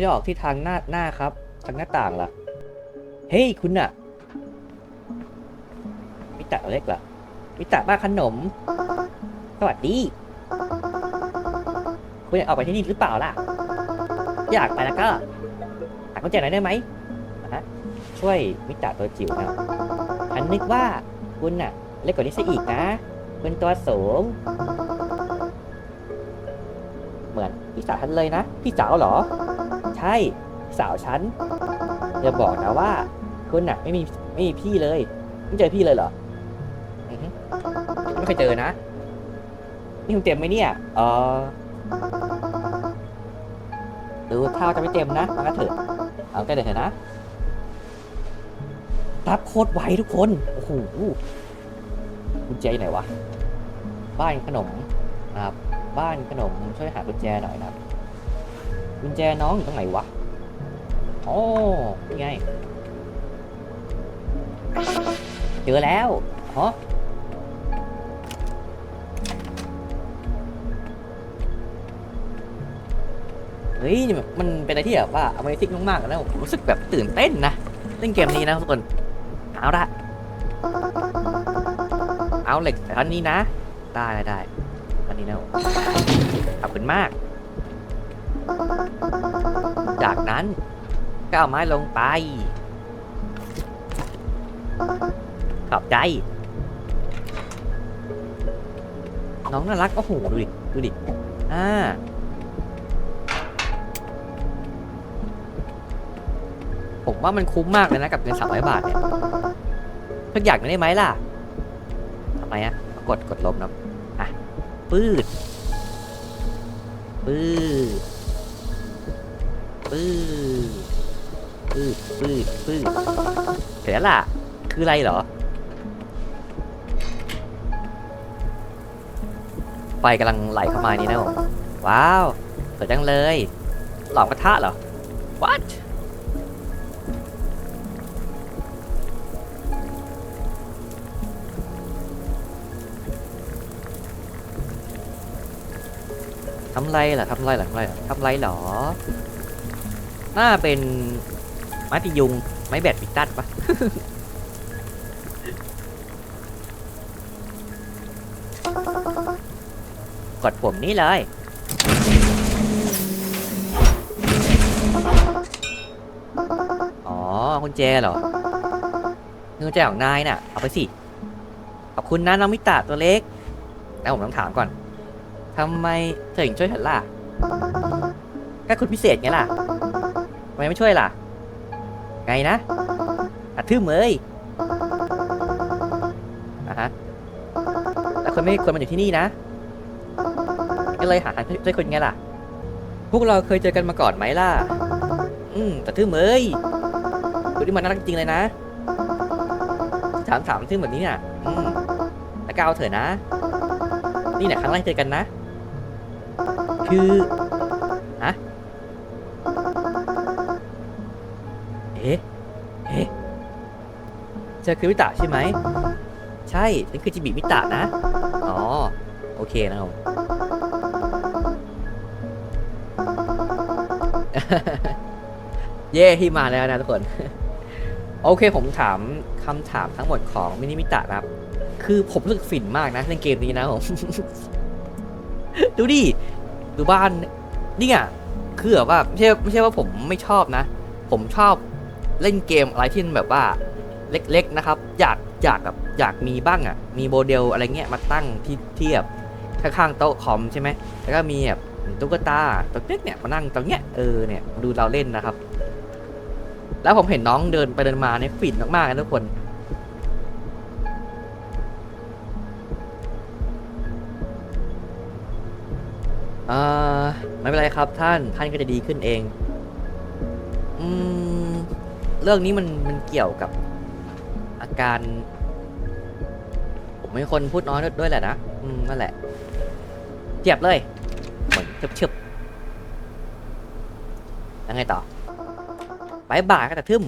ไม่ได้ออกที่ทางหน้าหน้าครับทางหน้าต่างล่ะ เฮ้ยคุณอะมิตะเล็กล่ะมิตะบ้าขนม สวัสดี คุณอยากออกไปที่นี่หรือเปล่าล่ะ อยากไปแล้วก็หากุญแจหน่อยได้ไหมนะฮะช่วยมิตะตัวจิ๋วนะฉันนึกว่าคุณน่ะ เล็กกว่านี้ซะอีกนะคุณตัวสูง เหมือนพี่สาวฉันเลยนะ พี่สาวเหรอ ใช่พี่สาวฉันอย่าบอกนะว่าคุณน่ะไม่มีไม่มีพี่เลยไม่เจอพี่เลยเหรออือฮึไม่เคยเจอนะ นี่คุณเต็มไหมเนี่ยเออดูถ้าจะไม่เต็มนะมาก็เถอะเอาใกล้เดี๋ยวเถอะนะรับโคตรไวทุกคน โอ้โหกุญแจอยู่ไหนวะ บ้านขนมนะครับ บ้านขนมช่วยหากุญแจหน่อยนะครับ กุญแจน้องอยู่ตรงไหนวะอ๋อนี่ไง เจอแล้วอ๋อเฮ้ยมันเป็นอะไรที่แบบว่า Amazing มากๆแล้วผมรู้สึกแบบตื่นเต้นนะเล่นเกมนี้นะทุกคน เอาละเอาเหล็กแต่ท่อนนี้นะ ได้ได้ได้อันนี้นะขอบคุณมาก จากนั้นก็เอาไม้ลงไป ขอบใจ น้องน่ารัก โอ้โห ดูดิ ดูดิ อ่า ผมว่ามันคุ้มมากเลยนะกับเงินสามร้อยบาทเนี่ยสักอย่างหนึ่งได้ไหมล่ะทำไมอะกด กดลบนะอะปืดปืด ปืดปืดปืดปืดเสร็จแล้วล่ะ คืออะไรเหรอ ไฟกำลังไหลเข้ามานี่นะผมว้าวสวยจังเลย หลอมกระทะเหรอ what ทำไรล่ะทำไรล่ะทำไรล่ะทำไรหรอ น่าเป็นไม้ตียุง ไม้แบดมินตันปะกดปุ่มนี้เลย อ๋อกุญแจเหรอกุญแจของนายน่ะ เอาไปสิ ขอบคุณนะน้องมิตะตัวเล็ก แล้วผมต้องถามก่อน ทำไมเธอถึงช่วยฉันล่ะก็คุณพิเศษไงล่ะ ไมไม่ช่วยล่ะ ไงนะอัดทื่มเมยอะฮะแต่คนไม่ควรมาอยู่ที่นี่นะ ก็เลยหาทางช่วยคุณไงล่ะ พวกเราเคยเจอกันมาก่อนไหมล่ะ อืมแต่ทื่มเมยคุณนี่มันน่ารักจริงเลยนะ ถามถามทื่มแบบนี้เนี่ยอืมแล้วก็เอาเถอะนะ นี่เนี่ยครั้งแรกเจอกันนะ คือฮะ เจอคือมิตะใช่ไหม ใช่นั่นคือจิบิมิตะนะ อ๋อ โอเคนะครับผมเย่ที่มาแล้วนะทุกคน โอเคผมถามคำถามทั้งหมดของมินิมิตะนะครับ คือผมรู้สึกฝิ่นมากนะในเกมนี้นะผม ดูดิ ดูบ้านนี่อะคือแบบว่าไม่ใช่ไม่ใช่ว่าผมไม่ชอบนะ ผมชอบเล่นเกมอะไรที่แบบว่า เล็กๆนะครับ อยากอยากแบบอยากมีบ้างอะ มีโมเดลอะไรเงี้ยมาตั้งที่เทียบข้างๆโต๊ะคอมใช่ไหมแล้วก็มีแบบตุ๊กตาตัวเล็กเนี่ยมานั่งตรงเนี้ยเออเนี่ยดูเราเล่นนะครับ แล้วผมเห็นน้องเดินไปเดินมาเนี่ยฝิ่นมากๆนะทุกคนเอ่อไม่เป็นไรครับท่านท่านก็จะดีขึ้นเอง อืม เรื่องนี้มันมันเกี่ยวกับ อาการ ผมเป็นคนพูดน้อยด้วยแหละนะอืมนั่นแหละเจียบเลยเหมือนเฉบๆยังไงต่อบายบายก็จะทึม